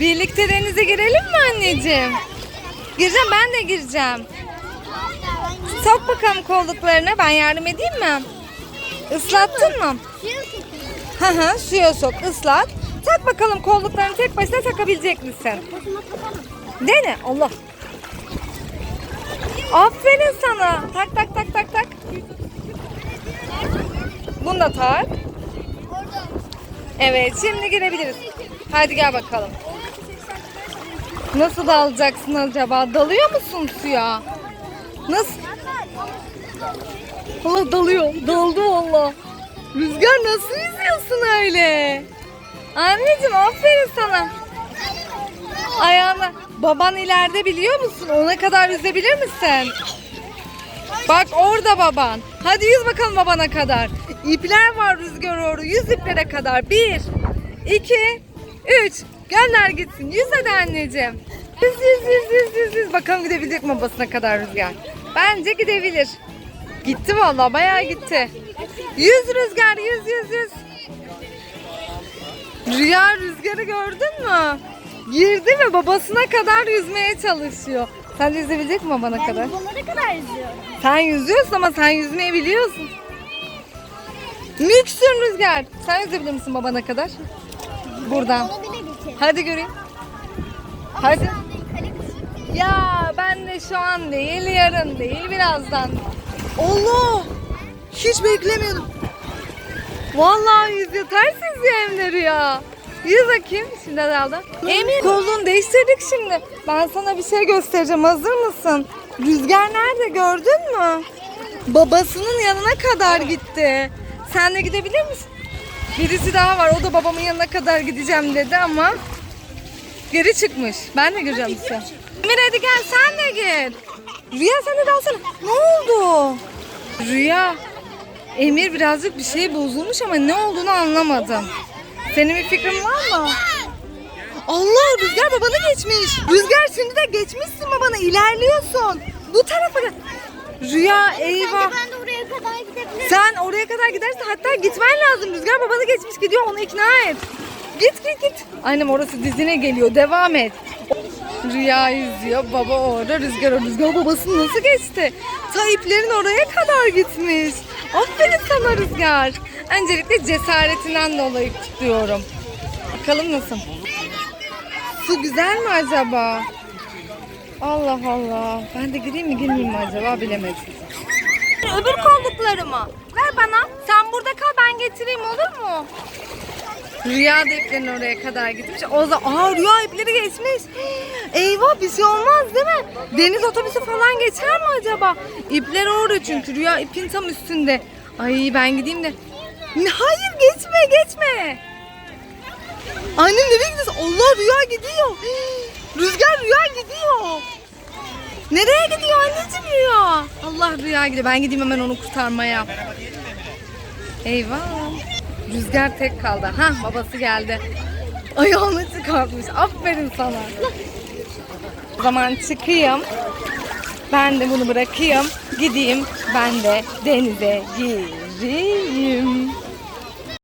Birlikte denize girelim mi anneciğim? Gireceğim ben de gireceğim. Sok bakalım kolluklarına ben yardım edeyim mi? Islattın mı? Hı hı suya sok ıslat. Tak bakalım kolluklarını tek başına takabilecek misin? Dene Allah. Aferin sana. Tak tak tak tak tak. Bunu da tak. Evet şimdi girebiliriz. Hadi gel bakalım. Nasıl dalacaksın acaba? Dalıyor musun suya? Nasıl? Allah dalıyor. Daldı valla. Rüzgar nasıl yüzüyorsun öyle? Anneciğim aferin sana. Ayağına. Baban ileride biliyor musun? Ona kadar yüzebilir misin? Bak orada baban. Hadi yüz bakalım babana kadar. İpler var rüzgar orada. Yüz iplere kadar. Bir, iki, üç. Gönder gitsin. Yüz hadi anneciğim. Yüz, yüz, yüz, yüz, yüz, yüz. Bakalım gidebilecek mi babasına kadar rüzgar. Bence gidebilir. Gitti vallahi bayağı gitti. Yüz rüzgar, yüz, yüz, yüz. Rüya rüzgarı gördün mü? Girdi ve babasına kadar yüzmeye çalışıyor. Sen de yüzebilecek mi babana kadar? Bunlara kadar yüzüyorum. Sen yüzüyorsun ama sen yüzmeyi biliyorsun. Müksün Rüzgar. Sen yüzebilir misin babana kadar? Buradan. Olabilir Hadi göreyim. Hadi. Kale Ya ben de şu an değil, yarın değil, birazdan. Allah! Hiç beklemiyordum. Vallahi yüzüyor. Ters yüzüyor Emre ya. Yüz bakayım. Şimdi hadi aldım. Emir kolunu değiştirdik şimdi. Ben sana bir şey göstereceğim. Hazır mısın? Rüzgar nerede gördün mü? Babasının yanına kadar gitti. Sen de gidebilir misin? Birisi daha var. O da babamın yanına kadar gideceğim dedi ama Geri çıkmış. Ben de gireceğim size. Emir hadi gel sen de gir. Rüya sen de dalsana. Ne oldu? Rüya. Emir birazcık bir şey bozulmuş ama ne olduğunu anlamadım. Senin bir fikrin var mı? Allah Rüzgar babanı geçmiş. Rüzgar şimdi de geçmişsin babana ilerliyorsun. Bu tarafa gel. Rüya eyvah. Ben de oraya kadar gidebilirim. Sen oraya kadar gidersin hatta gitmen lazım. Rüzgar babanı geçmiş gidiyor onu ikna et. Git git git. Annem orası dizine geliyor devam et. Rüya yüzüyor baba orada rüzgar o rüzgar babasını nasıl geçti? Ta iplerin oraya kadar gitmiş. Aferin sana rüzgar. Öncelikle cesaretinden dolayı kutluyorum. Bakalım nasıl? Su güzel mi acaba? Allah Allah. Ben de gireyim mi girmeyeyim mi acaba bilemedim. Öbür kolluklarımı ver bana. Sen burada kal ben getireyim olur mu? Rüya da iplerin oraya kadar gitmiş. O zaman aa rüya ipleri geçmiş. Eyvah bir şey olmaz değil mi? Deniz otobüsü falan geçer mi acaba? İpler orada çünkü rüya ipin tam üstünde. Ay ben gideyim de. Hayır geçme geçme. Annem nereye gidiyorsun? Allah rüya gidiyor. Rüzgar rüya gidiyor. Nereye gidiyor anneciğim rüya? Allah rüya gidiyor. Ben gideyim hemen onu kurtarmaya. Eyvah. Rüzgar tek kaldı. Ha babası geldi. Ayağını çıkartmış. Aferin sana. O zaman çıkayım. Ben de bunu bırakayım. Gideyim. Ben de denize gireyim.